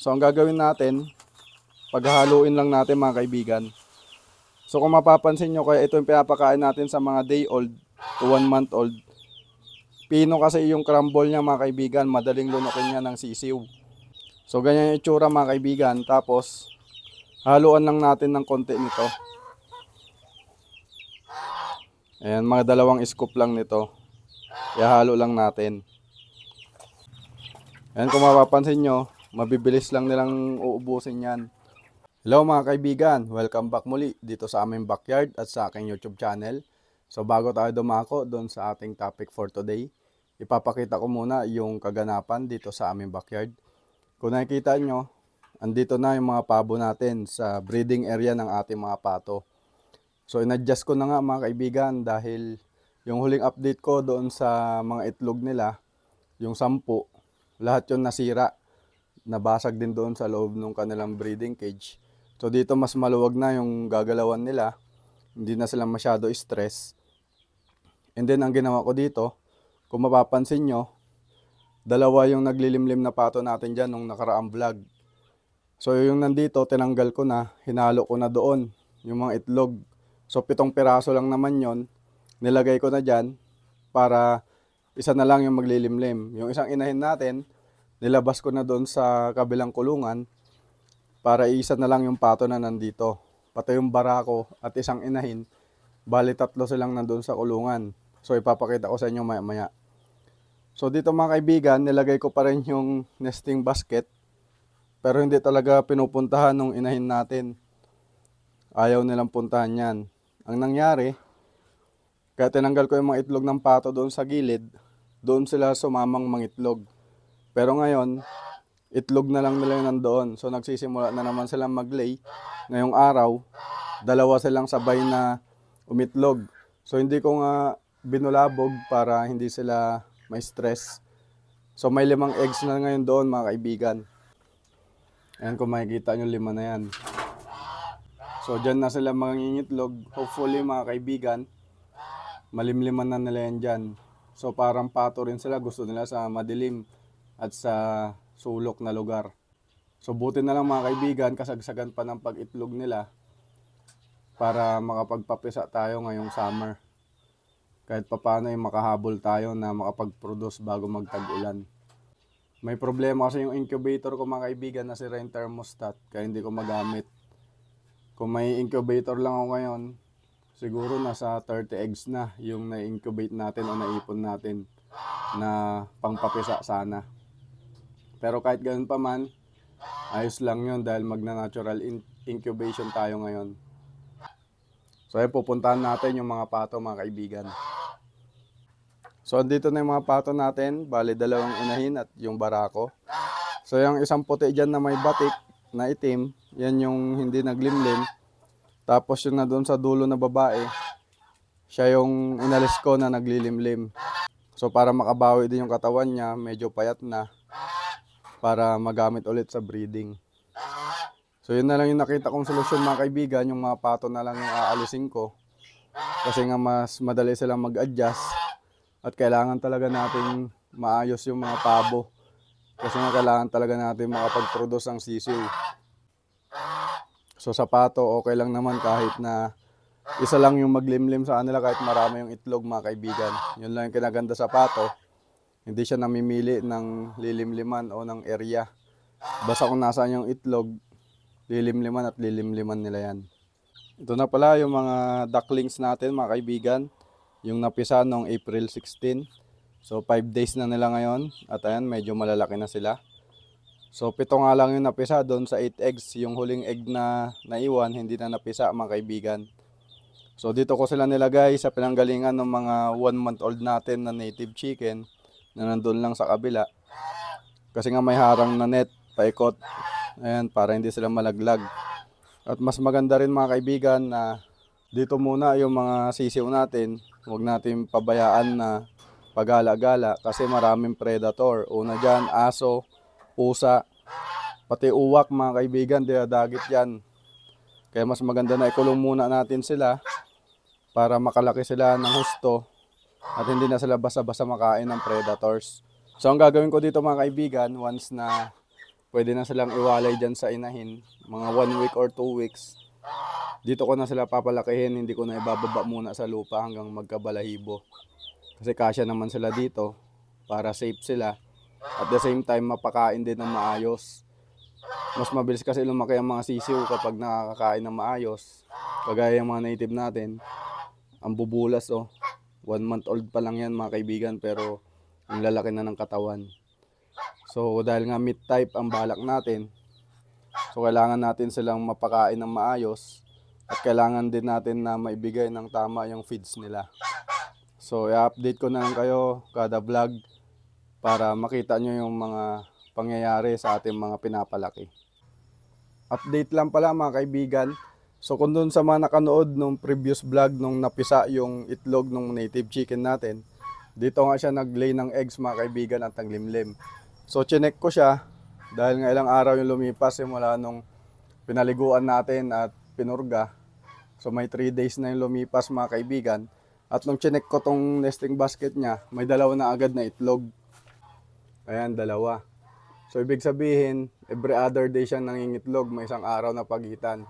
So ang gagawin natin, paghahaluin lang natin mga kaibigan. So kung mapapansin nyo, kaya ito yung pinapakain natin sa mga day old to 1 month old. Pino kasi yung crumble niya mga kaibigan, madaling lunukin niya ng sisiw. So ganyan yung itsura mga kaibigan. Tapos haluan lang natin ng konti nito. Ayan, mga dalawang scoop lang nito. Ihalo lang natin. Ayan, kung mapapansin nyo, mabibilis lang nilang uubusin yan. Hello mga kaibigan, welcome back muli dito sa aming backyard at sa aking YouTube channel. So bago tayo dumako doon sa ating topic for today, ipapakita ko muna yung kaganapan dito sa aming backyard. Kung nakikita nyo, andito na yung mga pabo natin sa breeding area ng ating mga pato. So inadjust ko na nga mga kaibigan dahil yung huling update ko doon sa mga itlog nila, yung sampu, lahat yun nasira. Nabasag din doon sa loob ng kanilang breeding cage. So dito mas maluwag na yung gagalawan nila. Hindi na sila masyado stress. And then ang ginawa ko dito, kung mapapansin nyo, dalawa yung naglilimlim na pato natin dyan nung nakaraang vlog. So yung nandito, tinanggal ko na, hinalo ko na doon, yung mga itlog. So pitong piraso lang naman yon nilagay ko na dyan para isa na lang yung maglilimlim. Yung isang inahin natin, nilabas ko na doon sa kabilang kulungan para isa na lang yung pato na nandito. Pati yung barako at isang inahin, bali tatlo silang nandun sa kulungan. So ipapakita ko sa inyo maya maya. So dito mga kaibigan, nilagay ko pa rin yung nesting basket. Pero hindi talaga pinupuntahan ng inahin natin. Ayaw nilang puntahan yan. Ang nangyari, kaya tinanggal ko yung mga itlog ng pato doon sa gilid, doon sila sumamang mangitlog. Pero ngayon, itlog na lang nila yung nandoon. So nagsisimula na naman silang maglay. Ngayong araw, dalawa silang sabay na umitlog. So hindi ko nga binulabog para hindi sila may stress. So may limang eggs na ngayon doon mga kaibigan. Ayan kung makikita nyo lima na yan. So dyan na sila mangingitlog. Hopefully mga kaibigan, malimliman na nila yan dyan. So parang pato rin sila. Gusto nila sa madilim at sa sulok na lugar. So buti na lang mga kaibigan, kasagsagan pa ng pag-itlog nila para makapagpapisa tayo ngayong summer. Kahit papano ay makahabol tayo na makapag-produce bago magtag-ulan. May problema kasi yung incubator ko mga kaibigan na si Rain Thermostat kaya hindi ko magamit. Kung may incubator lang ako ngayon, siguro nasa 30 eggs na yung na-incubate natin o naipon natin na pangpapisa sana. Pero kahit ganun pa man, ayos lang yun dahil magna-natural in- incubation tayo ngayon. So ayun, pupuntahan natin yung mga pato mga kaibigan. So andito na yung mga pato natin, bali dalawang inahin at yung barako. So yung isang puti dyan na may batik na itim, yan yung hindi naglimlim. Tapos yung na doon sa dulo na babae, siya yung inalis ko na naglilimlim. So para makabawi din yung katawan niya, medyo payat na para magamit ulit sa breeding. So yun na lang yung nakita kong solusyon mga kaibigan, yung mga pato na lang yung aalisin ko. Kasi nga mas madali silang mag-adjust at kailangan talaga nating maayos yung mga pabo. Kasi nga kailangan talaga natin makapag-produce ng sisiw. So sa pato, okay lang naman kahit na isa lang yung maglimlim sa kanila kahit marami yung itlog mga kaibigan. Yun lang yung kinaganda sa pato. Hindi siya namimili ng lilimliman o ng area. Basta kung nasaan yung itlog, lilimliman at lilimliman nila yan. Ito na pala yung mga ducklings natin mga kaibigan. Yung napisa noong April 16. So 5 days na nila ngayon. At ayan, medyo malalaki na sila. So pito nga lang yung napisa doon sa 8 eggs. Yung huling egg na naiwan, hindi na napisa mga kaibigan. So dito ko sila nilagay sa pinanggalingan ng mga 1 month old natin na native chicken na nandun lang sa kabila. Kasi nga may harang na net, paikot. Ayan, para hindi sila malaglag. At mas maganda rin mga kaibigan na dito muna yung mga sisiw natin. Huwag natin pabayaan na pagala-gala kasi maraming predator. Una dyan, aso, pusa, pati uwak mga kaibigan, dinadagit yan. Kaya mas maganda na ikulong muna natin sila para makalaki sila ng husto at hindi na sila basa-basa makain ng predators. So ang gagawin ko dito mga kaibigan, once na pwede na silang iwalay dyan sa inahin, mga one week or two weeks. Dito ko na sila papalakihin, hindi ko na ibababa muna sa lupa hanggang magkabalahibo. Kasi kasya naman sila dito para safe sila. At the same time, mapakain din ng maayos. Mas mabilis kasi lumaki ang mga sisiw kapag nakakakain ng maayos. Kagaya yung mga native natin, ang bubulas oh. One month old pa lang yan mga kaibigan pero ang lalaki na ng katawan. So dahil nga meat type ang balak natin, so kailangan natin silang mapakain ng maayos at kailangan din natin na maibigay ng tama yung feeds nila. So i-update ko na lang kayo kada vlog para makita nyo yung mga pangyayari sa ating mga pinapalaki. Update lang pala mga kaibigan. So kung doon sa mga nakanood nung previous vlog nung napisa yung itlog ng native chicken natin, dito nga siya nag-lay ng eggs mga kaibigan at naglimlim. So chinek ko siya dahil nga ilang araw yung lumipas simula nung pinaliguan natin at pinurga. So may 3 days na yung lumipas mga kaibigan. At nung chinek ko tong nesting basket niya, may dalawa na agad na itlog. Ayan, dalawa. So ibig sabihin, every other day siyang nangingitlog, may isang araw na pagitan.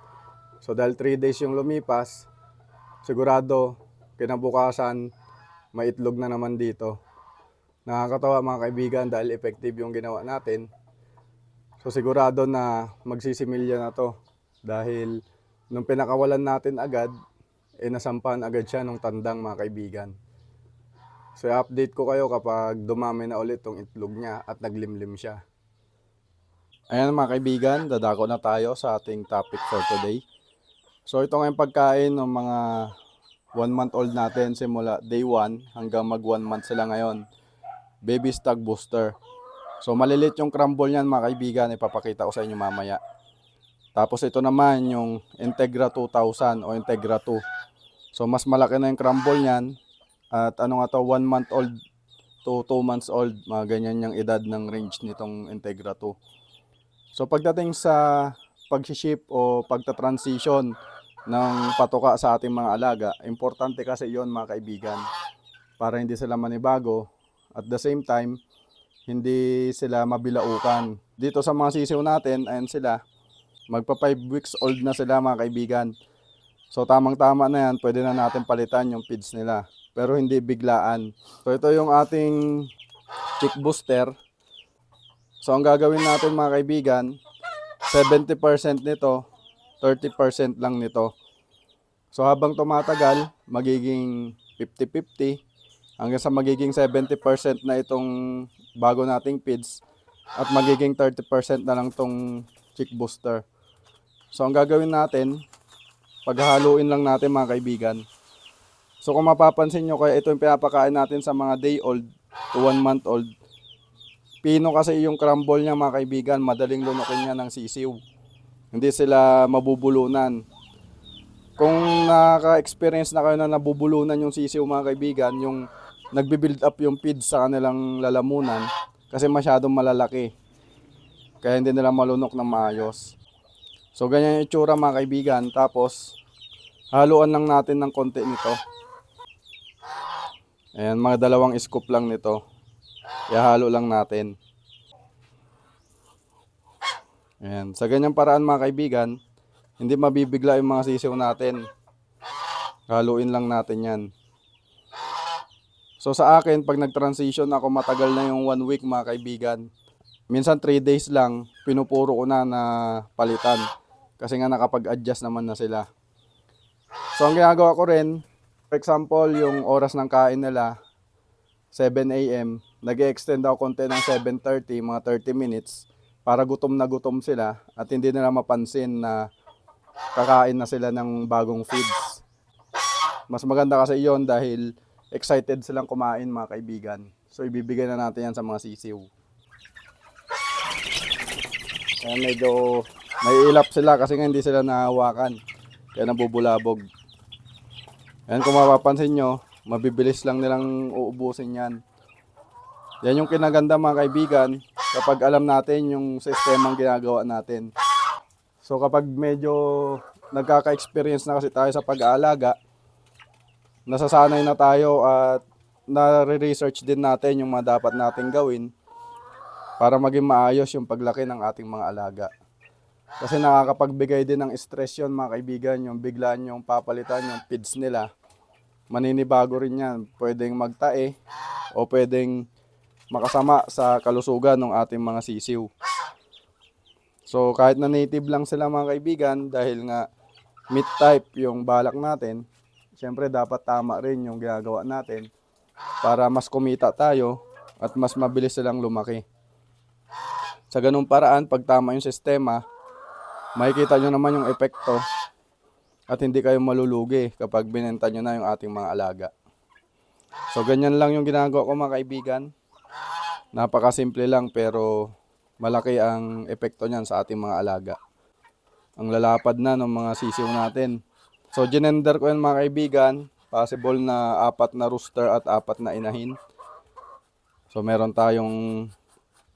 So dahil 3 days yung lumipas, sigurado kinabukasan may itlog na naman dito. Nakakatawa mga kaibigan dahil effective yung ginawa natin. So sigurado na magsisimilya na to dahil nung pinakawalan natin agad, eh agad siya nung tandang mga kaibigan. So i-update ko kayo kapag dumami na ulit tong itlog niya at naglimlim siya. Ayan mga kaibigan, dadako na tayo sa ating topic for today. So ito nga yung pagkain ng mga one month old natin simula day 1 hanggang mag one month sila ngayon. Baby Stag Booster. So malilit yung crumble niyan mga kaibigan, ipapakita ko sa inyo mamaya. Tapos ito naman yung Integra 2000 o Integra 2. So mas malaki na yung crumble niyan at ano nga to 1 month old to 2 months old, mga ganyan yung edad ng range nitong Integra 2. So pagdating sa pag-ship o pagta-transition ng patuka sa ating mga alaga, importante kasi yon mga kaibigan para hindi sila manibago at the same time hindi sila mabilaukan. Dito sa mga sisiw natin, ayan sila, magpa 5 weeks old na sila mga kaibigan. So tamang tama na yan, pwede na natin palitan yung feeds nila. Pero hindi biglaan. So ito yung ating chick booster. So ang gagawin natin mga kaibigan, 70% nito, 30% lang nito. So habang tumatagal, magiging 50-50 hanggang sa magiging 70% na itong bago nating feeds at magiging 30% na lang tong chick booster. So ang gagawin natin, paghahaluin lang natin mga kaibigan. So kung mapapansin nyo, kaya ito yung pinapakain natin sa mga day old to 1 month old. Pino kasi yung crumble niya mga kaibigan, madaling lunukin niya ng sisiw. Hindi sila mabubulunan. Kung naka-experience na kayo na nabubulunan yung sisiw mga kaibigan, yung nagbi-build up yung feed sa kanilang lalamunan kasi masyadong malalaki. Kaya hindi nila malunok ng maayos. So ganyan yung itsura mga kaibigan. Tapos haluan lang natin ng konti nito. Ayan, mga dalawang scoop lang nito. Ihalo lang natin. Ayan, sa ganyang paraan mga kaibigan, hindi mabibigla yung mga sisiw natin. Haluin lang natin yan. So sa akin, pag nag-transition ako, matagal na yung one week mga kaibigan. Minsan 3 days lang, pinupuro ko na na palitan. Kasi nga nakapag-adjust naman na sila. So ang ginagawa ko rin, for example, yung oras ng kain nila, 7 a.m., nag extend ako konti ng 7.30, mga 30 minutes, para gutom na gutom sila at hindi nila mapansin na kakain na sila ng bagong feeds. Mas maganda kasi yon dahil excited silang kumain mga kaibigan. So ibibigay na natin yan sa mga sisiw. Kaya medyo naiilap sila kasi nga hindi sila nahawakan. Kaya nabubulabog. Ayan kung mapapansin nyo, mabibilis lang nilang uubusin yan. Yan yung kinaganda mga kaibigan kapag alam natin yung sistemang ginagawa natin. So kapag medyo nagkaka-experience na kasi tayo sa pag-aalaga, nasasanay na tayo at na-research din natin yung mga dapat nating gawin. para maging maayos yung paglaki ng ating mga alaga. Kasi nakakapagbigay din ng stress yun mga kaibigan, yung biglaan yung papalitan yung feeds nila. Maninibago rin yan. Pwedeng magtae o pwedeng makasama sa kalusugan ng ating mga sisiw. So kahit na native lang sila mga kaibigan dahil nga meat type yung balak natin, syempre dapat tama rin yung ginagawa natin para mas kumita tayo at mas mabilis silang lumaki. Sa ganung paraan, pag tama yung sistema, makikita nyo naman yung epekto at hindi kayo malulugi kapag binenta nyo na yung ating mga alaga. So ganyan lang yung ginagawa ko mga kaibigan. Napakasimple lang pero malaki ang epekto niyan sa ating mga alaga. Ang lalapad na ng mga sisiw natin. So ginender ko yan mga kaibigan. Possible na apat na rooster at apat na inahin. So meron tayong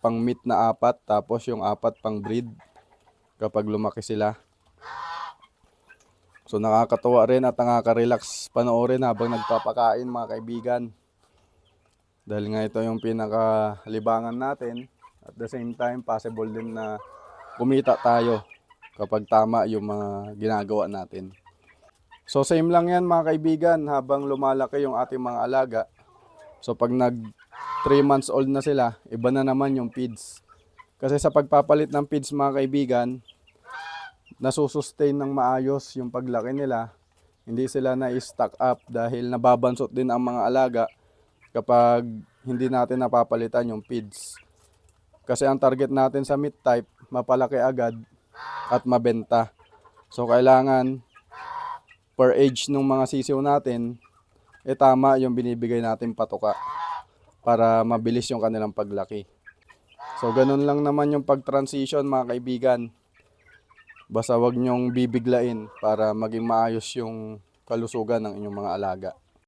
pang meat na apat tapos yung apat pang breed kapag lumaki sila. So nakakatuwa rin at nakaka-relax panoorin habang nagpapakain mga kaibigan. Dahil nga ito yung pinakalibangan natin. At the same time, possible din na kumita tayo kapag tama yung mga ginagawa natin. So same lang yan mga kaibigan habang lumalaki yung ating mga alaga. So pag nag 3 months old na sila, iba na naman yung feeds. Kasi sa pagpapalit ng feeds mga kaibigan, nasusustain ng maayos yung paglaki nila. Hindi sila na-stock up dahil nababansot din ang mga alaga kapag hindi natin napapalitan yung feeds. Kasi ang target natin sa meat type, mapalaki agad at mabenta. So kailangan per age ng mga sisiw natin, eh tama yung binibigay natin patuka para mabilis yung kanilang paglaki. So ganun lang naman yung pag-transition mga kaibigan. Basta wag nyong bibiglain para maging maayos yung kalusugan ng inyong mga alaga.